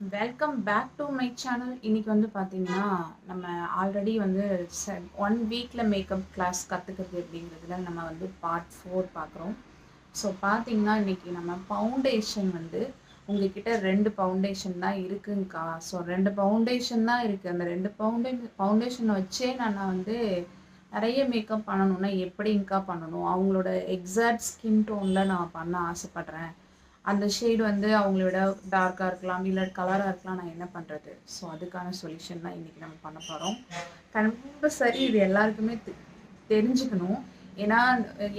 Welcome back to my channel இன்னைக்கு வந்து பார்த்தீங்கன்னா நம்ம ஆல்ரெடி வந்து ஒன் வீக்கில் மேக்கப் கிளாஸ் கற்றுக்கிறது அப்படிங்கிறதுல நம்ம வந்து பார்ட் ஃபோர் பார்க்குறோம் ஸோ பார்த்தீங்கன்னா இன்னைக்கு நம்ம ஃபவுண்டேஷன் வந்து உங்ககிட்ட ரெண்டு ஃபவுண்டேஷன் தான் இருக்குங்கக்கா ஸோ ரெண்டு ஃபவுண்டேஷன் தான் இருக்குது அந்த ரெண்டு ஃபவுண்டே ஃபவுண்டேஷனை வச்சே நான் வந்து நிறைய மேக்கப் பண்ணணும்னா எப்படிங்கக்கா பண்ணணும்? அவங்களோட எக்ஸாக்ட் ஸ்கின் டோனில் நான் பண்ண ஆசைப்பட்றேன். அந்த ஷேடு வந்து அவங்களோட டார்க்காக இருக்கலாம் இல்லை கலராக இருக்கலாம் நான் என்ன பண்ணுறது ஸோ அதுக்கான சொல்யூஷன் தான் இன்றைக்கி நம்ம பண்ண போகிறோம் கம்பல்சரி இது எல்லாருக்குமே தெ- தெரிஞ்சுக்கணும். ஏன்னா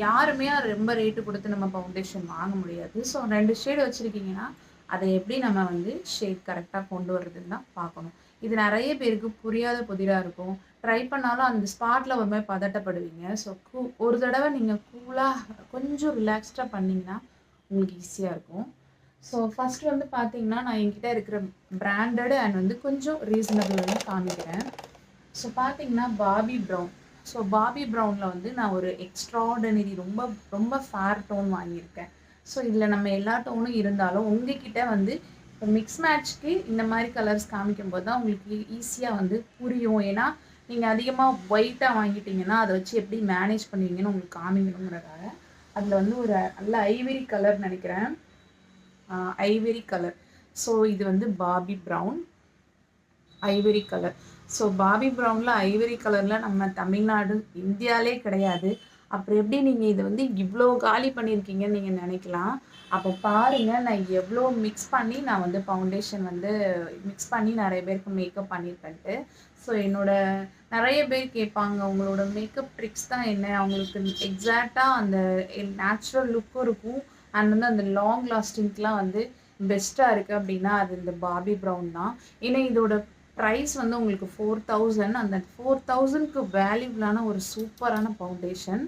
யாருமே ரொம்ப ரேட்டு கொடுத்து நம்ம ஃபவுண்டேஷன் வாங்க முடியாது. ஸோ ரெண்டு ஷேடு வச்சுருக்கீங்கன்னா அதை எப்படி நம்ம வந்து ஷேட் கரெக்டாக கொண்டு வர்றதுன்னு தான் பார்க்கணும். இது நிறைய பேருக்கு புரியாத புதிராக இருக்கும். ட்ரை பண்ணாலும் அந்த ஸ்பாட்டில் ஒரு மாதிரி பதட்டப்படுவீங்க. ஸோ கூ ஒரு தடவை நீங்கள் கூலாக கொஞ்சம் ரிலாக்ஸ்டாக பண்ணிங்கன்னா உங்களுக்கு ஈஸியாக இருக்கும். ஸோ ஃபஸ்ட்டு வந்து பார்த்தீங்கன்னா நான் என்கிட்ட இருக்கிற பிராண்டடு அண்ட் வந்து கொஞ்சம் ரீசனபிள் வந்து காமிக்கிறேன். ஸோ பார்த்தீங்கன்னா பாபி ப்ரௌன் ஸோ பாபி ப்ரௌனில் வந்து நான் ஒரு எக்ஸ்ட்ராடனரி ரொம்ப ரொம்ப ஃபேர் டோன் வாங்கியிருக்கேன். ஸோ இதில் நம்ம எல்லா டோனும் இருந்தாலும் உங்ககிட்ட வந்து இப்போ மிக்ஸ் மேட்ச்க்கு இந்த மாதிரி கலர்ஸ் காமிக்கும் போது தான் உங்களுக்கு ஈஸியாக வந்து புரியும். ஏன்னா நீங்கள் அதிகமாக ஒயிட்டாக வாங்கிட்டீங்கன்னா அதை வச்சு எப்படி மேனேஜ் பண்ணுவீங்கன்னு உங்களுக்கு காமிக்கணுங்கிறதால. அதில் வந்து ஒரு நல்ல ஐவரி கலர் நினைக்கிறேன். ஐவரி கலர் ஸோ இது வந்து Bobbi Brown ivory colour so Bobbi ப்ரௌனில் ஐவரி கலரில் நம்ம தமிழ்நாடு இந்தியாலே கிடையாது. அப்புறம் எப்படி நீங்கள் இதை வந்து இவ்வளோ காலி பண்ணியிருக்கீங்கன்னு நீங்கள் நினைக்கலாம். அப்போ பாருங்கள் நான் எவ்வளோ மிக்ஸ் பண்ணி நான் வந்து ஃபவுண்டேஷன் வந்து மிக்ஸ் பண்ணி நிறைய பேருக்கு மேக்கப் பண்ணியிருப்பேன்ட்டு. ஸோ என்னோட நிறைய பேர் கேட்பாங்க உங்களோட மேக்கப் ட்ரிக்ஸ் தான் என்ன? அவங்களுக்கு எக்ஸாக்டாக அந்த நேச்சுரல் லுக்கும் இருக்கும். அண்ட் வந்து அந்த லாங் லாஸ்டிங்க்கெலாம் வந்து பெஸ்ட்டாக இருக்குது அப்படின்னா அது இந்த பாபி ப்ரௌன் தான். ஏன்னா இதோட ப்ரைஸ் வந்து உங்களுக்கு ஃபோர் தௌசண்ட் அந்த ஃபோர் தௌசண்ட்க்கு வேல்யூபிளான ஒரு சூப்பரான ஃபவுண்டேஷன்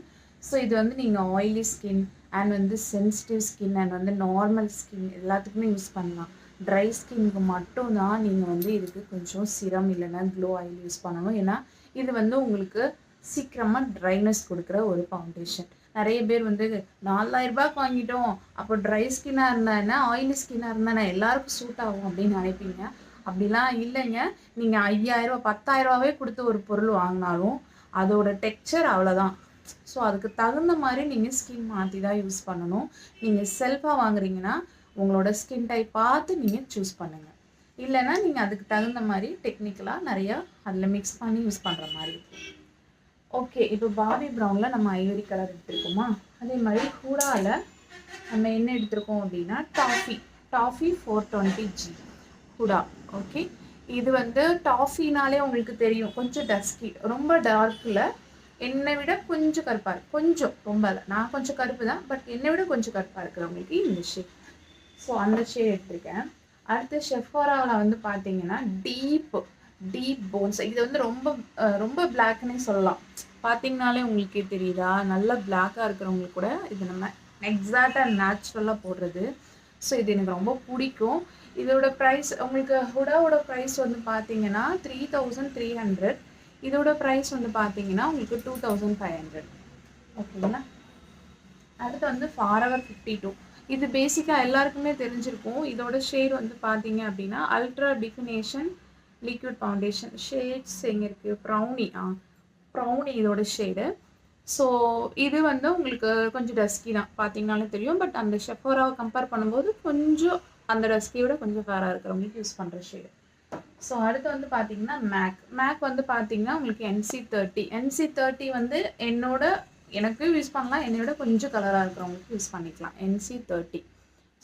ஸோ இது வந்து நீங்கள் ஆயிலி ஸ்கின் அண்ட் வந்து சென்சிட்டிவ் ஸ்கின் அண்ட் வந்து நார்மல் ஸ்கின் எல்லாத்துக்குமே யூஸ் பண்ணலாம். ட்ரை ஸ்கின்க்கு மட்டும்தான் நீங்கள் வந்து இதுக்கு கொஞ்சம் சிரம் இல்லைன்னா க்ளோ ஆயில் யூஸ் பண்ணணும். ஏன்னா இது வந்து உங்களுக்கு சீக்கிரமாக ட்ரைனஸ் கொடுக்குற ஒரு ஃபவுண்டேஷன் நிறைய பேர் வந்து நாலாயிரரூபாய்க்கு வாங்கிட்டோம் அப்போ ட்ரை ஸ்கின்னாக இருந்தானே ஆயிலி ஸ்கின்னாக இருந்தானே எல்லாருக்கும் சூட் ஆகும் அப்படின்னு நினைப்பீங்க. அப்படிலாம் இல்லைங்க. நீங்கள் ஐயாயிரம் பத்தாயிரரூபாவே கொடுத்து ஒரு பொருள் வாங்கினாலும் அதோட டெக்ஸ்சர் அவ்வளோதான் ஸோ அதுக்கு தகுந்த மாதிரி நீங்கள் ஸ்கின் மாற்றி தான் யூஸ் பண்ணணும் நீங்கள் செல்ஃபாக வாங்குறீங்கன்னா உங்களோட ஸ்கின் டைப் பார்த்து நீங்கள் சூஸ் பண்ணுங்கள் இல்லைன்னா நீங்கள் அதுக்கு தகுந்த மாதிரி டெக்னிக்கலாக நிறையா அதில் மிக்ஸ் பண்ணி யூஸ் பண்ணுற மாதிரி இருக்கும். ஓகே இப்போ பாபி ப்ரௌனில் நம்ம ஐவரி கலர் எடுத்திருக்கோமா? அதே மாதிரி ஹூடாவில் நம்ம என்ன எடுத்திருக்கோம் அப்படின்னா toffee toffee four twenty G Huda okay இது வந்து டாஃபினாலே உங்களுக்கு தெரியும். கொஞ்சம் டஸ்கி ரொம்ப டார்க்கில் என்னை விட கொஞ்சம் கருப்பாக இருக்கும் கொஞ்சம். ரொம்ப நான் கொஞ்சம் கருப்பு தான். பட் என்னை விட கொஞ்சம் கருப்பாக இருக்கிறவங்களுக்கு இந்த ஷேப் ஸோ அந்த ஷேட் எடுத்திருக்கேன். அடுத்து ஷெஃபோராவில் வந்து பார்த்தீங்கன்னா டீப் டீப் போன்ஸ் இது வந்து ரொம்ப ரொம்ப பிளாக்னே சொல்லலாம். பார்த்தீங்கனாலே உங்களுக்கே தெரியுதா? நல்ல பிளாக்காக இருக்கிறவங்களுக்கு கூட இது நம்ம எக்ஸாக்டாக நேச்சுரலாக போடுறது. ஸோ இது எனக்கு ரொம்ப பிடிக்கும். இதோட ப்ரைஸ் உங்களுக்கு ஹுடாவோட ப்ரைஸ் வந்து பார்த்தீங்கன்னா த்ரீ தௌசண்ட் த்ரீ ஹண்ட்ரட் இதோட ப்ரைஸ் வந்து பார்த்தீங்கன்னா உங்களுக்கு டூ தௌசண்ட் ஃபைவ் ஹண்ட்ரட் ஓகேங்களா அடுத்து வந்து ஃபார் ஃபாரவர் ஃபிஃப்டி டூ இது பேசிக்காக எல்லாருக்குமே தெரிஞ்சிருக்கும். இதோட ஷேட் வந்து பார்த்தீங்க அப்படின்னா ultra definition liquid foundation shades எங்கே இருக்குது ப்ரௌனி ஆ ப்ரௌனி இதோட ஷேடு ஸோ இது வந்து உங்களுக்கு கொஞ்சம் டஸ்கி தான். பார்த்தீங்கனாலே தெரியும். பட் அந்த ஷெஃபோராவை கம்பேர் பண்ணும்போது கொஞ்சம் அந்த டஸ்கியோட கொஞ்சம் ஃபேராக இருக்கிறவங்களுக்கு யூஸ் பண்ணுற ஷேடு ஸோ அடுத்து வந்து பார்த்தீங்கன்னா மேக் மேக் வந்து பார்த்தீங்கன்னா உங்களுக்கு என்சி தேர்ட்டி என்சி தேர்ட்டி வந்து என்னோட எனக்கு யூஸ் பண்ணலாம். என்னை விட கொஞ்சம் கலராக இருக்கிறவங்களுக்கு யூஸ் பண்ணிக்கலாம். என்சி தேர்ட்டி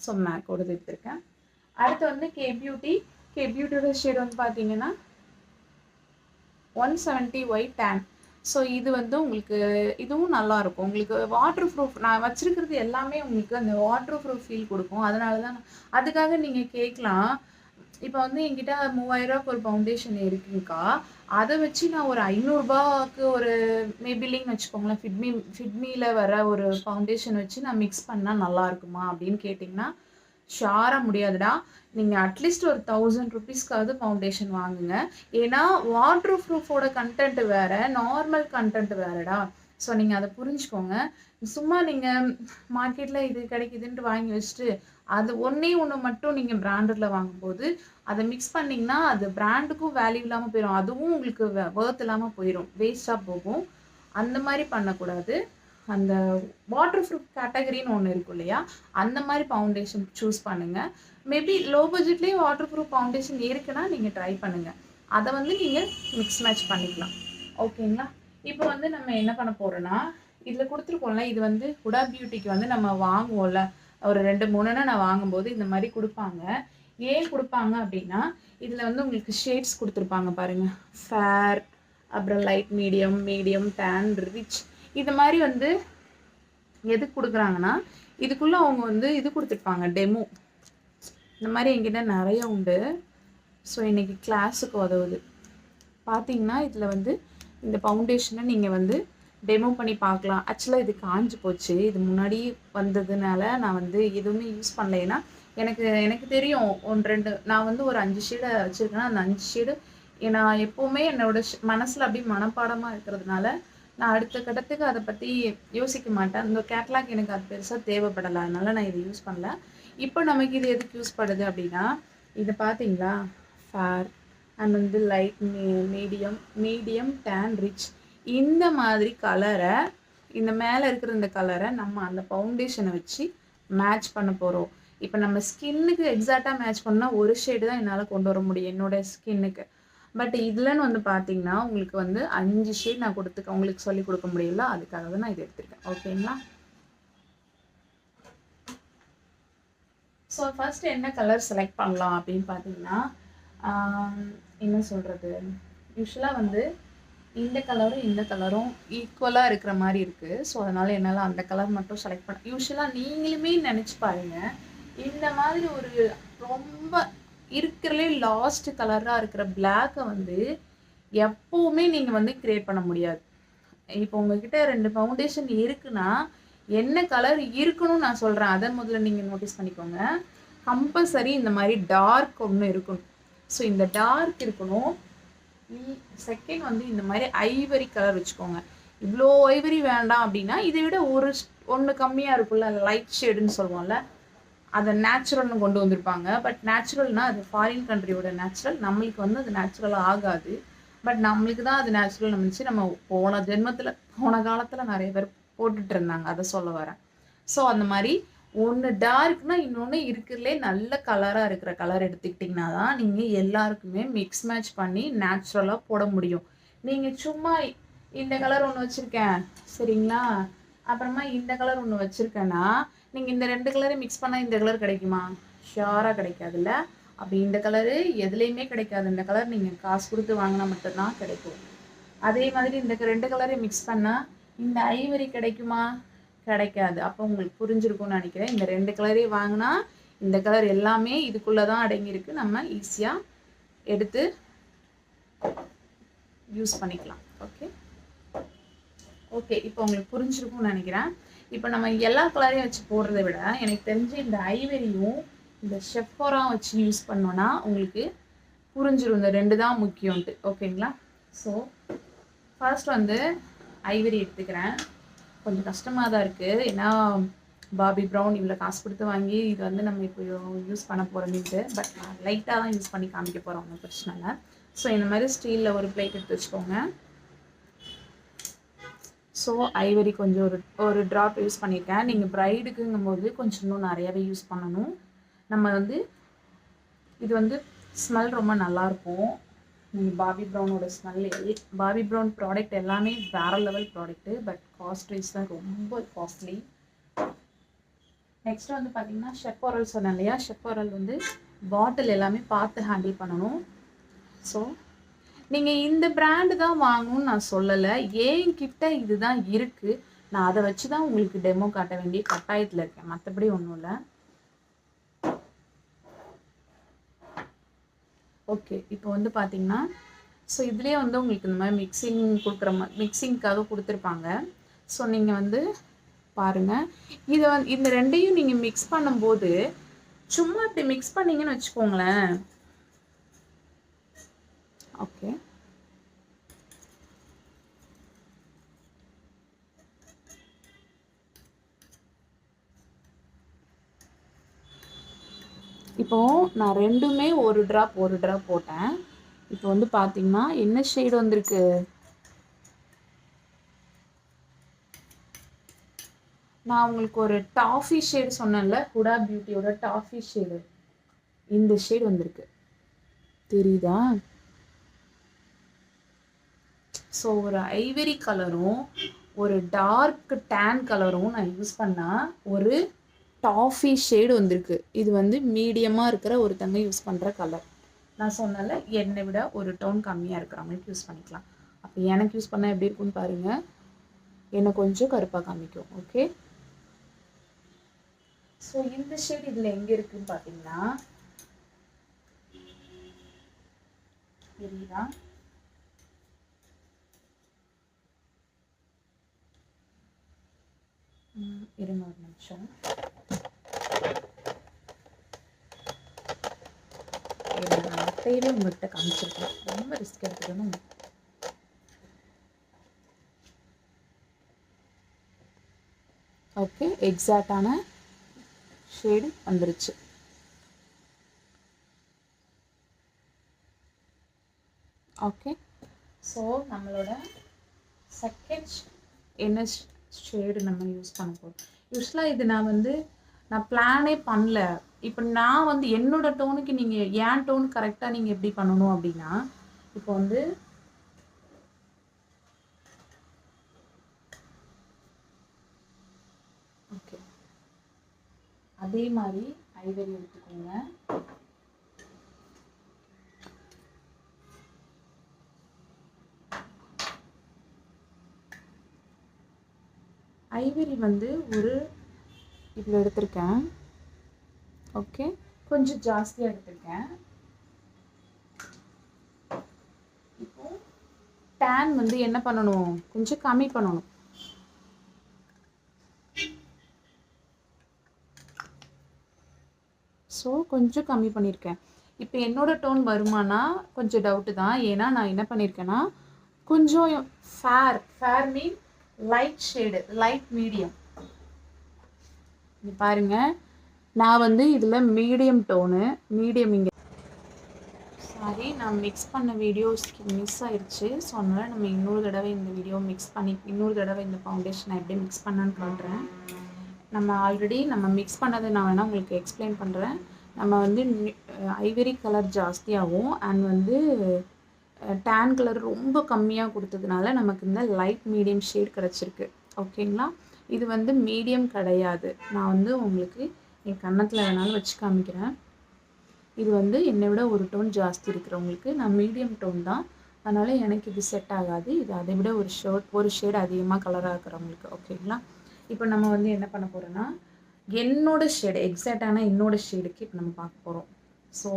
ஸோ மேக்கோடது எடுத்திருக்கேன். அடுத்து வந்து கே பியூட்டி கே பியூட்டியோட ஷேட் வந்து பார்த்தீங்கன்னா one seventy white tan so இது வந்து உங்களுக்கு இதுவும் நல்லா இருக்கும். உங்களுக்கு வாட்டர் ப்ரூஃப் நான் வச்சிருக்கிறது எல்லாமே உங்களுக்கு அந்த வாட்டர் ப்ரூஃப் ஃபீல் கொடுக்கும். அதனால தான் அதுக்காக நீங்கள் கேட்கலாம் இப்போ வந்து என்கிட்ட மூவாயிரரூபாக்கு ஒரு ஃபவுண்டேஷன் இருக்குங்கக்கா அதை வச்சு நான் ஒரு ஐநூறுரூபாக்கு ஒரு மேபிலிங் வச்சுக்கோங்களேன். ஃபிட்மி ஃபிட்மியில் வர ஒரு ஃபவுண்டேஷன் வச்சு நான் மிக்ஸ் பண்ணால் நல்லா இருக்குமா அப்படின்னு கேட்டிங்கன்னா ஷாராக முடியாதுடா. நீங்கள் அட்லீஸ்ட் ஒரு தௌசண்ட் ருபீஸ்க்காவது ஃபவுண்டேஷன் வாங்குங்க. ஏன்னா வாட்டர் ப்ரூஃபோட கண்டென்ட் வேறு நார்மல் கண்டென்ட் வேறடா. ஸோ நீங்கள் அதை புரிஞ்சுக்கோங்க. சும்மா நீங்கள் மார்க்கெட்டில் இது கிடைக்குதுன்ட்டு வாங்கி வச்சுட்டு அது ஒன்றே ஒன்று மட்டும் நீங்கள் பிராண்டடில் வாங்கும்போது அதை மிக்ஸ் பண்ணிங்கன்னா அது பிராண்டுக்கும் வேல்யூ இல்லாமல் போயிடும் அதுவும் உங்களுக்கு வேர்த் இல்லாமல் போயிடும் வேஸ்ட்டாக போகும். அந்த மாதிரி பண்ணக்கூடாது. அந்த வாட்டர் ப்ரூஃப் கேட்டகரின்னு ஒன்று இருக்கும் இல்லையா? அந்த மாதிரி ஃபவுண்டேஷன் சூஸ் பண்ணுங்கள் மேபி லோ பட்ஜெட்லேயே வாட்டர் ப்ரூஃப் ஃபவுண்டேஷன் இருக்குன்னா நீங்கள் ட்ரை பண்ணுங்கள் அதை வந்து நீங்கள் மிக்ஸ் மேட்ச் பண்ணிக்கலாம். ஓகேங்களா இப்போ வந்து நம்ம என்ன பண்ண போகிறோன்னா இதில் கொடுத்துருக்கோம்ல இது வந்து ஹுடா பியூட்டிக்கு வந்து நம்ம வாங்குவோம்ல. ஒரு ரெண்டு மூணுன்னா நான் வாங்கும்போது இந்த மாதிரி கொடுப்பாங்க. ஏன் கொடுப்பாங்க அப்படின்னா இதில் வந்து உங்களுக்கு ஷேட்ஸ் கொடுத்துருப்பாங்க பாருங்கள் ஃபேர் அப்புறம் light medium medium tan rich இது மாதிரி வந்து எதுக்கு கொடுக்குறாங்கன்னா இதுக்குள்ளே அவங்க வந்து இது கொடுத்துருப்பாங்க டெமோ இந்த மாதிரி எங்கிட்ட நிறைய உண்டு. ஸோ இன்றைக்கி கிளாஸுக்கு உதவுது. பார்த்தீங்கன்னா இதில் வந்து இந்த ஃபவுண்டேஷனை நீங்கள் வந்து டெமோ பண்ணி பார்க்கலாம். ஆக்சுவலாக இது காஞ்சு போச்சு. இது முன்னாடி வந்ததுனால நான் வந்து எதுவுமே யூஸ் பண்ணலைன்னா எனக்கு எனக்கு தெரியும். ஒன்று ரெண்டு நான் வந்து ஒரு அஞ்சு ஷேடை வச்சுருக்கேன்னா அந்த அஞ்சு ஷேடு நான் எப்போவுமே என்னோட மனசில் அப்படியே மனப்பாடமாக இருக்கிறதுனால நான் அடுத்த கட்டத்துக்கு அதை பற்றி யோசிக்க மாட்டேன். அந்த கேட்லாக் எனக்கு அது பெருசாக தேவைப்படலை. அதனால் நான் இதை யூஸ் பண்ணல. இப்போ நமக்கு இது எதுக்கு யூஸ் படுது அப்படின்னா இது பார்த்தீங்களா ஃபேர் அண்ட் வந்து லைட் மீ மீடியம் மீடியம் டேன் ரிச் இந்த மாதிரி கலரை இந்த மேலே இருக்கிற இந்த கலரை நம்ம அந்த ஃபவுண்டேஷனை வச்சு மேட்ச் பண்ண போகிறோம் இப்போ நம்ம ஸ்கின்னுக்கு எக்ஸாக்டாக மேட்ச் பண்ணால் ஒரு ஷேடு தான் என்னால் கொண்டு வர முடியும் என்னோடய ஸ்கின்னுக்கு பட் இதுலன்னு வந்து பார்த்தீங்கன்னா உங்களுக்கு வந்து அஞ்சு ஷேட் நான் கொடுத்துக்க உங்களுக்கு சொல்லி கொடுக்க முடியல அதுக்காக தான் நான் இது எடுத்திருக்கேன். ஓகேங்களா ஸோ ஃபஸ்ட்டு என்ன கலர் செலக்ட் பண்ணலாம் அப்படின்னு பார்த்தீங்கன்னா என்ன சொல்கிறது யூஸ்வலாக வந்து இந்த கலரும் இந்த கலரும் ஈக்குவலாக இருக்கிற மாதிரி இருக்குது ஸோ அதனால் என்னால் அந்த கலர் மட்டும் செலக்ட் பண்ண யூஸ்வலாக நீங்களுமே நினச்சி பாருங்க. இந்த மாதிரி ஒரு ரொம்ப இருக்கிறலே லாஸ்ட் கலராக இருக்கிற பிளாக்கை வந்து எப்போவுமே நீங்கள் வந்து கிரியேட் பண்ண முடியாது. இப்போ உங்ககிட்ட ரெண்டு ஃபவுண்டேஷன் இருக்குன்னா என்ன கலர் இருக்கணும்னு நான் சொல்கிறேன் அதை முதல்ல நீங்கள் நோட்டீஸ் பண்ணிக்கோங்க. கம்பல்சரி இந்த மாதிரி டார்க் ஒன்று இருக்கணும். ஸோ இந்த டார்க் இருக்கணும். செகண்ட் வந்து இந்த மாதிரி ஐவரி கலர் வச்சுக்கோங்க. இவ்வளோ ஐவரி வேண்டாம் அப்படின்னா இதை விட ஒரு ஒன்று கம்மியாக இருக்கும்ல லைட் ஷேடுன்னு சொல்லுவோம்ல அதை நேச்சுரல்னு கொண்டு வந்திருப்பாங்க. பட் நேச்சுரல்னால் அது ஃபாரின் கண்ட்ரியோட நேச்சுரல் நம்மளுக்கு வந்து அது நேச்சுரலாக ஆகாது. பட் நம்மளுக்கு தான் அது நேச்சுரல் இருந்துச்சு. நம்ம போன ஜென்மத்தில் போன காலத்தில் நிறைய பேர் போட்டுட்டு இருந்தாங்க. அதை சொல்ல வரேன். ஸோ அந்த மாதிரி ஒன்று டார்க்னா இன்னொன்று இருக்கிறதுலே நல்ல கலராக இருக்கிற கலர் எடுத்துக்கிட்டிங்கன்னா தான் நீங்கள் எல்லாருக்குமே மிக்ஸ் மேட்ச் பண்ணி நேச்சுரலாக போட முடியும். நீங்கள் சும்மா இந்த கலர் ஒன்று வச்சுருக்கேன் சரிங்களா? அப்புறமா இந்த கலர் ஒன்று வச்சுருக்கேன்னா நீங்கள் இந்த ரெண்டு கலரை மிக்ஸ் பண்ணால் இந்த கலர் கிடைக்குமா? ஷியோராக கிடைக்காதுல்ல? அப்படி இந்த கலரு எதுலேயுமே கிடைக்காது. இந்த கலர் நீங்கள் காசு கொடுத்து வாங்கினா மட்டும்தான் கிடைக்கும். அதே மாதிரி இந்த ரெண்டு கலரையும் மிக்ஸ் பண்ணால் இந்த ஐவரி கிடைக்குமா? கிடைக்காது. அப்போ உங்களுக்கு புரிஞ்சிருக்கும்னு நினைக்கிறேன். இந்த ரெண்டு கலரையும் வாங்கினா இந்த கலர் எல்லாமே இதுக்குள்ளே தான் அடங்கியிருக்கு. நம்ம ஈஸியாக எடுத்து யூஸ் பண்ணிக்கலாம். ஓகே ஓகே இப்போ உங்களுக்கு புரிஞ்சிருக்கும்னு நினைக்கிறேன். இப்போ நம்ம எல்லா கலரையும் வச்சு போடுறத விட எனக்கு தெரிஞ்சு இந்த ஐவரியும் இந்த ஷெஃபோராக வச்சு யூஸ் பண்ணோன்னா உங்களுக்கு புரிஞ்சிடும் இந்த ரெண்டு தான் முக்கியம்ட்டு ஓகேங்களா ஸோ ஃபர்ஸ்ட் வந்து ஐவரி எடுத்துக்கிறேன். கொஞ்சம் கஷ்டமாக தான் இருக்குது ஏன்னா பாபி ப்ரௌன் இவ்வளோ காசு கொடுத்து வாங்கி இது வந்து நம்ம இப்போ யூஸ் பண்ண போகிறோம்ட்டு பட் நான் லைட்டாக தான் யூஸ் பண்ணி காமிக்க போகிறோம் ஒன்றும் பிரச்சனை இல்லை. ஸோ இந்த மாதிரி ஸ்டீலில் ஒரு பிளேட் எடுத்து வச்சுக்கோங்க. ஸோ ஐவரி கொஞ்சம் ஒரு ஒரு ட்ராப் யூஸ் பண்ணியிருக்கேன் நீங்கள் ப்ரைடுக்குங்கும் போது கொஞ்சம் இன்னும் நிறையாவே யூஸ் பண்ணணும். நம்ம வந்து இது வந்து ஸ்மெல் ரொம்ப நல்லாயிருக்கும் பாபி ப்ரௌனோட ஸ்மெல் பாபி ப்ரௌன் ப்ராடக்ட் எல்லாமே வேற level product but cost wise தான் ரொம்ப காஸ்ட்லி நெக்ஸ்ட் வந்து பார்த்தீங்கன்னா ஷெப்போரல் சொன்னேன் இல்லையா? ஷெப்போரல் வந்து பாட்டில் எல்லாமே பார்த்து ஹேண்டில் பண்ணணும். ஸோ நீங்கள் இந்த பிராண்டு தான் வாங்கணும்னு நான் சொல்லலை. ஏன் கிட்ட இதுதான் இருக்குது நான் அதை வச்சு தான் உங்களுக்கு டெமோ காட்ட வேண்டிய கட்டாயத்தில் இருக்கேன். மற்றபடி ஒன்றும் இல்லை. ஓகே இப்போ வந்து பார்த்தீங்கன்னா ஸோ இதுலேயே வந்து உங்களுக்கு இந்த மாதிரி மிக்சிங் கொடுக்குற மாதிரி மிக்சிங்க்காக கொடுத்துருப்பாங்க. ஸோ நீங்கள் வந்து பாருங்கள் இதை வந்து இந்த ரெண்டையும் நீங்கள் மிக்ஸ் பண்ணும்போது சும்மா இப்படி மிக்ஸ் பண்ணீங்கன்னு வச்சுக்கோங்களேன். ஓகே இப்போது நான் ரெண்டுமே ஒரு ட்ராப் ஒரு ட்ராப் போட்டேன். இப்போ வந்து பார்த்தீங்கன்னா என்ன ஷேடு வந்திருக்கு? நான் உங்களுக்கு ஒரு டாஃபி ஷேடு சொன்னேன்ல குடா பியூட்டியோட டாஃபி ஷேடு இந்த ஷேடு வந்திருக்கு. தெரியுதா? ஸோ ஒரு ஐவரி கலரும் ஒரு டார்க் டேன் கலரும் நான் யூஸ் பண்ணால் ஒரு டாஃபி ஷேடு வந்திருக்கு. இது வந்து மீடியமாக இருக்கிற ஒருத்தங்க யூஸ் பண்ணுற கலர் நான் சொன்னல என்னை விட ஒரு டோன் கம்மியாக இருக்கிறவங்களுக்கு யூஸ் பண்ணிக்கலாம். அப்போ எனக்கு யூஸ் பண்ணால் எப்படி இருக்குன்னு பாருங்கள் என்னை கொஞ்சம் கருப்பாக காமிக்கும் ஓகே ஸோ இந்த ஷேட் இதில் எங்கே இருக்குன்னு பார்த்தீங்கன்னா தெரியுதா? இருங்க ஒரு நிமிஷம். நான் மொட்டையவே உங்கள்கிட்ட காமிச்சிருக்கேன். ரொம்ப ரிஸ்க் எடுத்துக்கணும். ஓகே எக்ஸாக்டான ஷேடு வந்துருச்சு. ஓகே ஸோ நம்மளோட செகண்ட் என்ன ஷேடு நம்ம யூஸ் பண்ண போகிறோம் யூஸ்வலாக இது நான் வந்து நான் பிளானே பண்ணல. இப்போ நான் வந்து என்னோட டோனுக்கு நீங்கள் ஏன் டோன் கரெக்டாக நீங்கள் எப்படி பண்ணணும் அப்படின்னா இப்போ வந்து ஓகே அதே மாதிரி ஐவரி எடுத்துக்கோங்க. ஐவரி வந்து ஒரு இதில் எடுத்திருக்கேன். ஓகே கொஞ்சம் ஜாஸ்தியாக எடுத்திருக்கேன். இப்போ டேன் வந்து என்ன பண்ணணும்? கொஞ்சம் கம்மி பண்ணணும். ஸோ கொஞ்சம் கம்மி பண்ணியிருக்கேன் இப்போ என்னோட டோன் வருமானா கொஞ்சம் டவுட்டு தான். ஏன்னா நான் என்ன பண்ணியிருக்கேன்னா கொஞ்சம் fair fair mean light shade light medium இது பாருங்க. நான் வந்து இதில் மீடியம் டோனு மீடியம் இங்கே. சாரி நான் மிக்ஸ் பண்ண வீடியோஸ்க்கு மிஸ் ஆயிடுச்சு ஸோ அதனால் நம்ம இன்னொரு தடவை இந்த வீடியோ மிக்ஸ் பண்ணி இன்னொரு தடவை இந்த ஃபவுண்டேஷனை எப்படி மிக்ஸ் பண்ணான்னு காட்டுறேன். நம்ம ஆல்ரெடி நம்ம மிக்ஸ் பண்ணதை நான் வேணால் உங்களுக்கு எக்ஸ்பிளைன் பண்ணுறேன் நம்ம வந்து ஐவரி கலர் ஜாஸ்தியாகவும் அண்ட் வந்து டேன் கலர் ரொம்ப கம்மியாக கொடுத்ததுனால நமக்கு இந்த லைட் மீடியம் ஷேட் கிடச்சிருக்கு. ஓகேங்களா இது வந்து மீடியம் கிடையாது. நான் வந்து உங்களுக்கு என் கன்னத்தில் வேணாலும் வச்சு காமிக்கிறேன். இது வந்து என்னை விட ஒரு டோன் ஜாஸ்தி இருக்கிறவங்களுக்கு நான் மீடியம் டோன் தான். அதனால் எனக்கு இது செட் ஆகாது. இது அதை விட ஒரு ஷர்ட் ஒரு ஷேட் அதிகமாக கலராக இருக்கிறவங்களுக்கு ஓகேங்களா இப்போ நம்ம வந்து என்ன பண்ண போகிறோன்னா என்னோட ஷேடு எக்ஸாக்டான என்னோட ஷேடுக்கு இப்போ நம்ம பார்க்க போகிறோம் ஸோ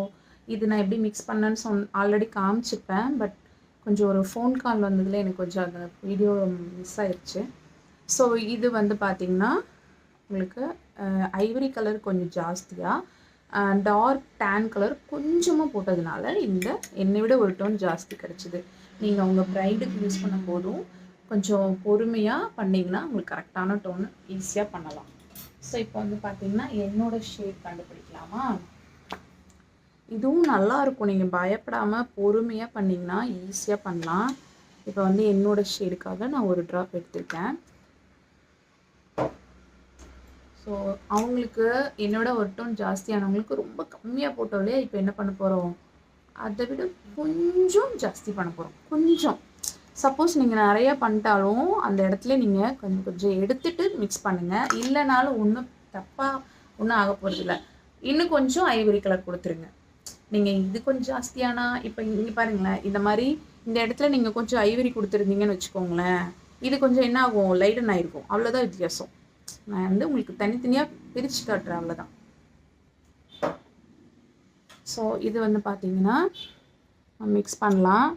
இது நான் எப்படி மிக்ஸ் பண்ணேன்னு சொன் ஆல்ரெடி காமிச்சிருப்பேன். பட் கொஞ்சம் ஒரு ஃபோன் கால் வந்ததில் எனக்கு கொஞ்சம் அந்த வீடியோ மிஸ் ஆயிடுச்சு ஸோ இது வந்து பார்த்திங்கன்னா உங்களுக்கு ஐவரி கலர் கொஞ்சம் ஜாஸ்தியாக டார்க் டேன் கலர் கொஞ்சமாக போட்டதுனால இந்த என்னை விட ஒரு டோன் ஜாஸ்தி கிடச்சிது. நீங்கள் உங்கள் ப்ரைடுக்கு யூஸ் பண்ணும் போதும் கொஞ்சம் பொறுமையாக பண்ணிங்கன்னா உங்களுக்கு கரெக்டான டோன் ஈஸியாக பண்ணலாம். ஸோ இப்போ வந்து பார்த்தீங்கன்னா என்னோடய ஷேட் கண்டுபிடிக்கலாமா? இதுவும் நல்லா இருக்கும். நீங்கள் பயப்படாமல் பொறுமையாக பண்ணிங்கன்னா ஈஸியாக பண்ணலாம். இப்போ வந்து என்னோடய ஷேடுக்காக நான் ஒரு ட்ராப் எடுத்திருக்கேன். ஸோ அவங்களுக்கு என்னோட ஒரு டோன் ஜாஸ்தியானவங்களுக்கு ரொம்ப கம்மியாக போட்டோலே இப்போ என்ன பண்ண போகிறோம் அதை விட கொஞ்சம் ஜாஸ்தி பண்ண போகிறோம் கொஞ்சம். சப்போஸ் நீங்கள் நிறையா பண்ணிட்டாலும் அந்த இடத்துல நீங்கள் கொஞ்சம் கொஞ்சம் எடுத்துட்டு மிக்ஸ் பண்ணுங்கள் இல்லைனாலும் ஒன்றும் தப்பாக ஒன்றும் ஆக போகிறதில்ல இன்னும் கொஞ்சம் ஐவரி கலர் கொடுத்துருங்க. நீங்கள் இது கொஞ்சம் ஜாஸ்தியானா இப்போ இங்கே பாருங்களேன். இந்த மாதிரி இந்த இடத்துல நீங்கள் கொஞ்சம் ஐவரி கொடுத்துருந்தீங்கன்னு வச்சுக்கோங்களேன். இது கொஞ்சம் என்ன ஆகும்? லைடன் ஆயிருக்கும். அவ்வளோதான் வித்தியாசம். நான் வந்து உங்களுக்கு தனித்தனியாக பிரித்து காட்டுறேன் அவ்வளோதான் ஸோ இது வந்து பார்த்தீங்கன்னா மிக்ஸ் பண்ணலாம்.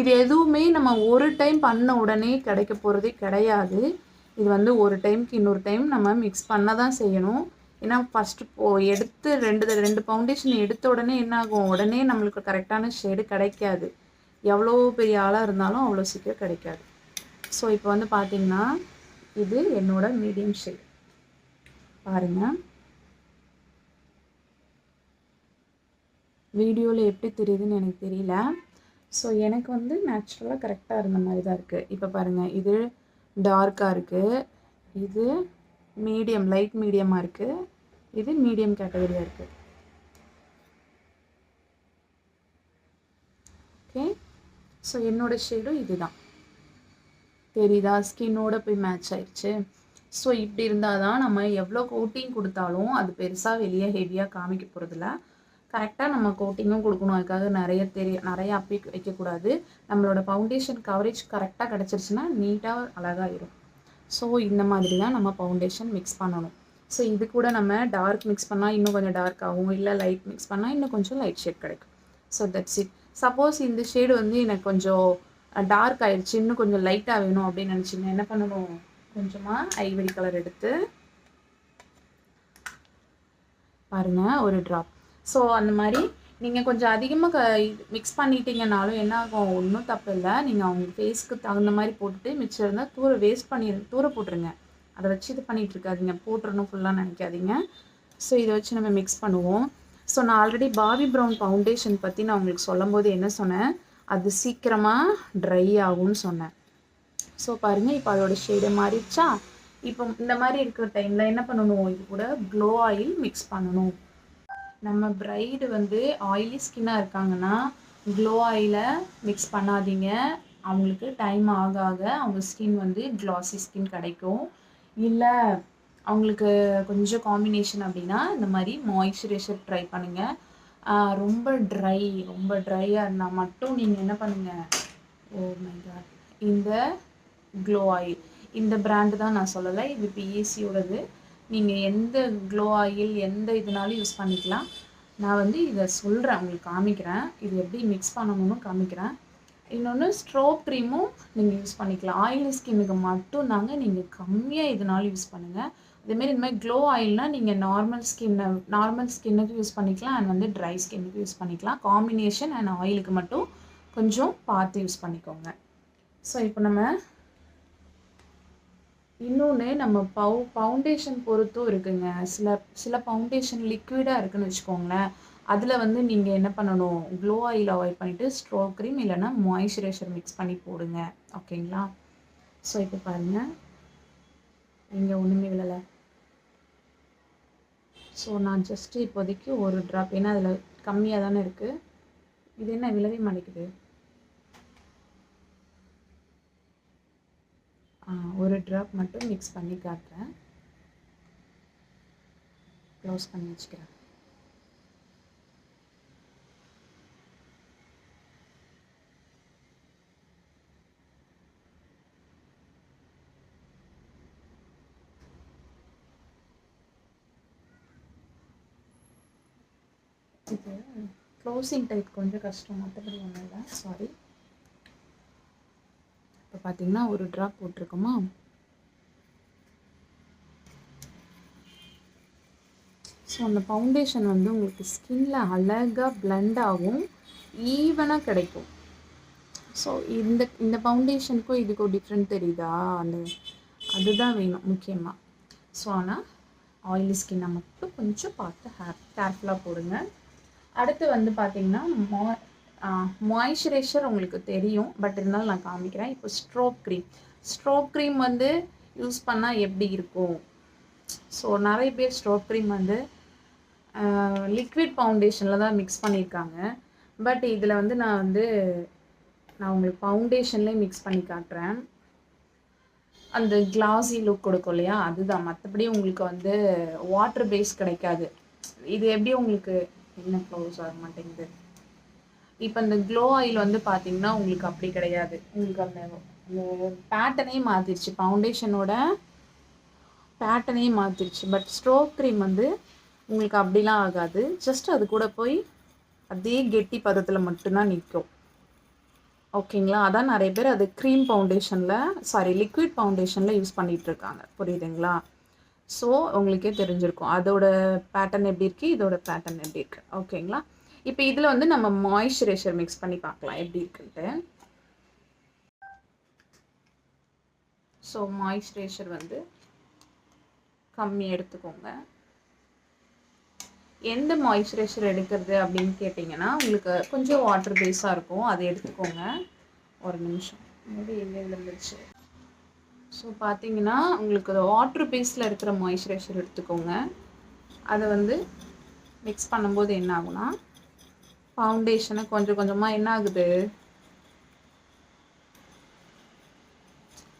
இது எதுவுமே நம்ம ஒரு டைம் பண்ண உடனே கிடைக்க போகிறதே கிடையாது. இது வந்து ஒரு டைம்க்கு இன்னொரு டைம் நம்ம மிக்ஸ் பண்ண தான் செய்யணும். ஏன்னா ஃபஸ்ட்டு போ எடுத்து ரெண்டு ரெண்டு ஃபவுண்டேஷன் எடுத்த உடனே என்ன ஆகும் உடனே நம்மளுக்கு கரெக்டான ஷேடு கிடைக்காது. எவ்வளோ பெரிய ஆளாக இருந்தாலும் அவ்வளோ சீக்கிரம் கிடைக்காது. ஸோ இப்போ வந்து பார்த்திங்கன்னா இது என்னோட மீடியம் ஷேட் பாருங்கள் வீடியோவில் எப்படி தெரியுதுன்னு எனக்கு தெரியல. ஸோ எனக்கு வந்து நேச்சுரலாக கரெக்டாக இருந்த மாதிரி தான் இருக்குது இப்போ பாருங்கள் இது டார்க்காக இருக்குது இது மீடியம் லைட் மீடியமாக இருக்குது இது மீடியம் கேட்டகரியாக இருக்குது ஓகே ஸோ என்னோடய ஷேடும் இதுதான். தெரியுதா? ஸ்கின்னோட போய் மேட்ச் ஆயிடுச்சு. ஸோ இப்படி இருந்தால் தான் நம்ம எவ்வளோ கோட்டிங் கொடுத்தாலும் அது பெருசாக வெளியே ஹெவியாக காமிக்க போகிறதில்ல கரெக்டாக நம்ம கோட்டிங்கும் கொடுக்கணும். அதுக்காக நிறைய தெரிய நிறைய அப்பி வைக்கக்கூடாது. நம்மளோட ஃபவுண்டேஷன் கவரேஜ் கரெக்டாக கிடச்சிருச்சுன்னா நீட்டாக அழகாயிரும். ஸோ இந்த மாதிரி தான் நம்ம ஃபவுண்டேஷன் மிக்ஸ் பண்ணணும். ஸோ இது கூட நம்ம டார்க் மிக்ஸ் பண்ணால் இன்னும் கொஞ்சம் டார்க் ஆகும். இல்லை லைட் மிக்ஸ் பண்ணால் இன்னும் கொஞ்சம் லைட் ஷேட் கிடைக்கும். ஸோ தட்ஸ் இட் சப்போஸ் இந்த ஷேடு வந்து எனக்கு கொஞ்சம் டார்க் ஆயிடுச்சு. இன்னும் கொஞ்சம் லைட்டாக வேணும் அப்படின்னு நினச்சிங்கன்னா என்ன பண்ணணும்? கொஞ்சமாக ஐவரி கலர் எடுத்து பாருங்கள் ஒரு ட்ராப் ஸோ அந்த மாதிரி நீங்கள் கொஞ்சம் அதிகமாக க மிக்ஸ் பண்ணிட்டீங்கனாலும் என்ன ஆகும்? ஒன்றும் தப்பு இல்லை. நீங்கள் அவங்க ஃபேஸ்க்கு தகுந்த மாதிரி போட்டுட்டு மிச்சம் இருந்தால் தூர வேஸ்ட் பண்ணி தூர போட்டுருங்க. அதை வச்சு இது பண்ணிகிட்டு இருக்காதிங்க. போட்டுறணும் ஃபுல்லாக நினைக்காதீங்க. ஸோ இதை வச்சு நம்ம மிக்ஸ் பண்ணுவோம். ஸோ நான் ஆல்ரெடி பாபி ப்ரௌன் ஃபவுண்டேஷன் பற்றி நான் உங்களுக்கு சொல்லும்போது என்ன சொன்னேன்? அது சீக்கிரமாக ட்ரை ஆகும்னு சொன்னேன். ஸோ பாருங்கள் இப்போ அதோட ஷேடு மாறிடுச்சா? இப்போ இந்த மாதிரி இருக்கிற டைமில் என்ன பண்ணணும்? இது கூட க்ளோ ஆயில் மிக்ஸ் பண்ணணும். நம்ம பிரைடு வந்து ஆயிலி ஸ்கின்னாக இருக்காங்கன்னா க்ளோ ஆயிலை மிக்ஸ் பண்ணாதீங்க. அவங்களுக்கு டைம் ஆக ஆக அவங்க ஸ்கின் வந்து க்ளாஸி ஸ்கின் கிடைக்கும். இல்லை அவங்களுக்கு கொஞ்சம் காம்பினேஷன் அப்படின்னா இந்த மாதிரி மாய்ஸ்சரைசர் ட்ரை பண்ணுங்கள் ரொம்ப ட்ரை ரொம்ப ட்ரையாக இருந்தால் மட்டும் நீங்கள் என்ன பண்ணுங்கள் ஓ oh மை காட் இந்த க்ளோ ஆயில் இந்த பிராண்டு தான் நான் சொல்லலை. இது பிஎஸ்சியோடது நீங்கள் எந்த க்ளோ ஆயில் எந்த இதுனாலும் யூஸ் பண்ணிக்கலாம். நான் வந்து இதை சொல்கிறேன் உங்களுக்கு காமிக்கிறேன். இது எப்படி மிக்ஸ் பண்ணணும்னு காமிக்கிறேன். இன்னொன்று ஸ்ட்ரோக் க்ரீமும் நீங்கள் யூஸ் பண்ணிக்கலாம். ஆயிலி ஸ்கின்னுக்கு மட்டும் தாங்க நீங்கள் கம்மியாக இதனால யூஸ் பண்ணுங்கள் இதேமாரி இந்த மாதிரி க்ளோ ஆயில்னால் நீங்கள் நார்மல் ஸ்கின்னை நார்மல் ஸ்கின்னுக்கு யூஸ் பண்ணிக்கலாம் அண்ட் வந்து ட்ரை ஸ்கின்னுக்கு யூஸ் பண்ணிக்கலாம். காம்பினேஷன் அண்ட் ஆயிலுக்கு மட்டும் கொஞ்சம் பார்த்து யூஸ் பண்ணிக்கோங்க. ஸோ இப்போ நம்ம இன்னொன்று நம்ம பவு ஃபவுண்டேஷன் பொறுத்தும் இருக்குங்க. சில சில ஃபவுண்டேஷன் லிக்விடாக இருக்குதுன்னு வச்சுக்கோங்களேன். அதில் வந்து நீங்கள் என்ன பண்ணணும்? க்ளோ ஆயில் அவாய்ட் பண்ணிவிட்டு ஸ்ட்ரோ க்ரீம் இல்லைன்னா மாய்ஸ்சரைசர் மிக்ஸ் பண்ணி போடுங்க. ஓகேங்களா ஸோ இப்போ பாருங்கள் இங்கே ஒன்றுமே விழலை. ஸோ நான் ஜஸ்ட்டு இப்போதைக்கு ஒரு ட்ராப் ஏன்னா அதில் கம்மியாக தானே இருக்குது இது என்ன விழவே மாட்டேங்குது. ஒரு ட்ராப் மட்டும் மிக்ஸ் பண்ணி காட்டுறேன். க்ளோஸ் பண்ணி வச்சுக்கிறேன். இது க்ளோசிங் டைப் கொஞ்சம் கஷ்டம். மற்றபடி ஒன்றும் இல்லை. சாரி இப்போ பார்த்தீங்கன்னா ஒரு ட்ராப் போட்டிருக்கோமா? ஸோ அந்த ஃபவுண்டேஷன் வந்து உங்களுக்கு ஸ்கின்ல அழகாக பிளெண்ட் ஆகும். ஈவனாக கிடைக்கும். ஸோ இந்த இந்த ஃபவுண்டேஷனுக்கும் இதுக்கும் டிஃப்ரெண்ட் தெரியுதா? அந்த அதுதான் வேணும் முக்கியமாக ஸோ ஆனால் ஆயிலி ஸ்கின்னை மட்டும் கொஞ்சம் பார்த்து ஹேர் கேர்ஃபுல்லாக போடுங்க. அடுத்து வந்து பார்த்தீங்கன்னா மா மாய்ஸ்சரைசர் உங்களுக்கு தெரியும். பட் இருந்தாலும் நான் காமிக்கிறேன். இப்போ ஸ்ட்ரோக் க்ரீம் ஸ்ட்ரோக் க்ரீம் வந்து யூஸ் பண்ணால் எப்படி இருக்கும்? ஸோ நிறைய பேர் ஸ்ட்ரோக் க்ரீம் வந்து லிக்விட் ஃபவுண்டேஷனில் தான் மிக்ஸ் பண்ணியிருக்காங்க பட் இதில் வந்து நான் வந்து நான் உங்களுக்கு ஃபவுண்டேஷன்லேயே மிக்ஸ் பண்ணி காட்டுறேன். அந்த கிளாஸி லுக் கொடுக்கும் இல்லையா? அதுதான். மற்றபடி உங்களுக்கு வந்து வாட்டர் பேஸ் கிடைக்காது. இது எப்படி உங்களுக்கு என்ன க்ளோஸ் ஆக மாட்டேங்குது. இப்போ இந்த க்ளோ ஆயில் வந்து பார்த்தீங்கன்னா உங்களுக்கு அப்படி கிடையாது. உங்களுக்கு அந்த பேட்டர்னே மாற்றிருச்சு ஃபவுண்டேஷனோட பேட்டர்னே மாற்றிருச்சு பட் ஸ்ட்ரோக் க்ரீம் வந்து உங்களுக்கு அப்படிலாம் ஆகாது. ஜஸ்ட் அது கூட போய் அதே கெட்டி பதத்தில் மட்டும்தான் நிற்கும் ஓகேங்களா அதான் நிறைய பேர் அது க்ரீம் ஃபவுண்டேஷனில் சாரி லிக்விட் ஃபவுண்டேஷனில் யூஸ் பண்ணிகிட்டு இருக்காங்க. புரியுதுங்களா? ஸோ உங்களுக்கே தெரிஞ்சிருக்கும். அதோட பேட்டர்ன் எப்படி இருக்குது இதோட பேட்டர்ன் எப்படி இருக்குது ஓகேங்களா இப்போ இதில் வந்து நம்ம மாய்ஸ்சரைசர் மிக்ஸ் பண்ணி பார்க்கலாம். எப்படி இருக்குன்ட்டு. ஸோ மாய்ஸ்சரைசர் வந்து கம்மி எடுத்துக்கோங்க. எந்த மாய்ஸ்சரைசர் எடுக்கிறது அப்படின்னு கேட்டிங்கன்னா உங்களுக்கு கொஞ்சம் வாட்டர் பேஸாக இருக்கும். அதை எடுத்துக்கோங்க. ஒரு நிமிஷம். மேபி எங்கே இருந்துச்சு ஸோ பார்த்தீங்கன்னா உங்களுக்கு வாட்ரு பேஸில் இருக்கிற மாய்ஸ்சரைசர் எடுத்துக்கோங்க. அதை வந்து மிக்ஸ் பண்ணும்போது என்ன ஆகும்னா ஃபவுண்டேஷனை கொஞ்சம் கொஞ்சமாக என்ன ஆகுது?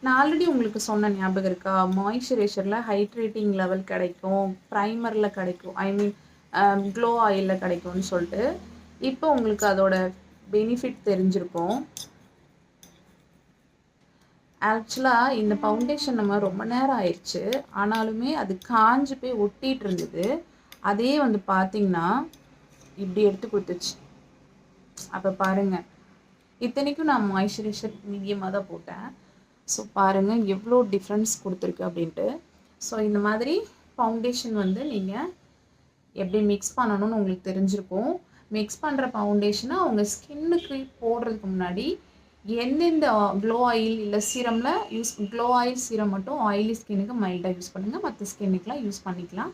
நான் ஆல்ரெடி உங்களுக்கு சொன்ன ஞாபகம் இருக்கா? மாய்ஸ்சரைசரில் ஹைட்ரேட்டிங் லெவல் கிடைக்கும் ப்ரைமரில் கிடைக்கும் ஐ மீன் க்ளோ ஆயிலில் கிடைக்கும்னு சொல்லிட்டு. இப்போ உங்களுக்கு அதோட பெனிஃபிட் தெரிஞ்சிருக்கும். ஆக்சுவலாக இந்த ஃபவுண்டேஷன் நம்ம ரொம்ப நேரம் ஆயிடுச்சு. ஆனாலுமே அது காஞ்சு போய் ஒட்டிகிட்டு இருந்தது. அதே வந்து பார்த்திங்கன்னா இப்படி எடுத்து கொடுத்துச்சு. அப்போ பாருங்கள் இத்தனைக்கும் நான் மாய்ஸ்சரைசர் மீடியமாக தான் போட்டேன். ஸோ பாருங்கள் எவ்வளோ டிஃப்ரென்ஸ் கொடுத்துருக்கு அப்படின்ட்டு. ஸோ இந்த மாதிரி ஃபவுண்டேஷன் வந்து நீங்கள் எப்படி மிக்ஸ் பண்ணணும்னு உங்களுக்கு தெரிஞ்சிருக்கும். மிக்ஸ் பண்ணுற ஃபவுண்டேஷனை அவங்க ஸ்கின்னுக்கு போடுறதுக்கு முன்னாடி எந்தெந்த க்ளோ ஆயில் இல்லை சீரமில் யூஸ் க்ளோ ஆயில் சீரம் மட்டும் ஆயிலி ஸ்கின்னுக்கு மைல்டாக யூஸ் பண்ணுங்கள் மற்ற ஸ்கின்னுக்குலாம் யூஸ் பண்ணிக்கலாம்.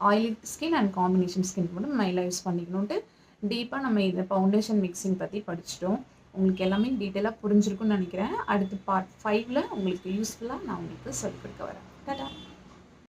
ஆயிலி ஸ்கின் அண்ட் காம்பினேஷன் ஸ்கின்க்கு மட்டும் மைல்டாக யூஸ் பண்ணிக்கணுன்ட்டு டீப்பாக நம்ம இதை ஃபவுண்டேஷன் மிக்சிங் பற்றி படிச்சிட்டோம். உங்களுக்கு எல்லாமே டீட்டெயிலாக புரிஞ்சிருக்கும்னு நினைக்கிறேன். அடுத்து பார்ட் ஃபைவ்ல உங்களுக்கு யூஸ்ஃபுல்லாக நான் உங்களுக்கு சொல்லிக் கொடுக்க வரேன். டாடா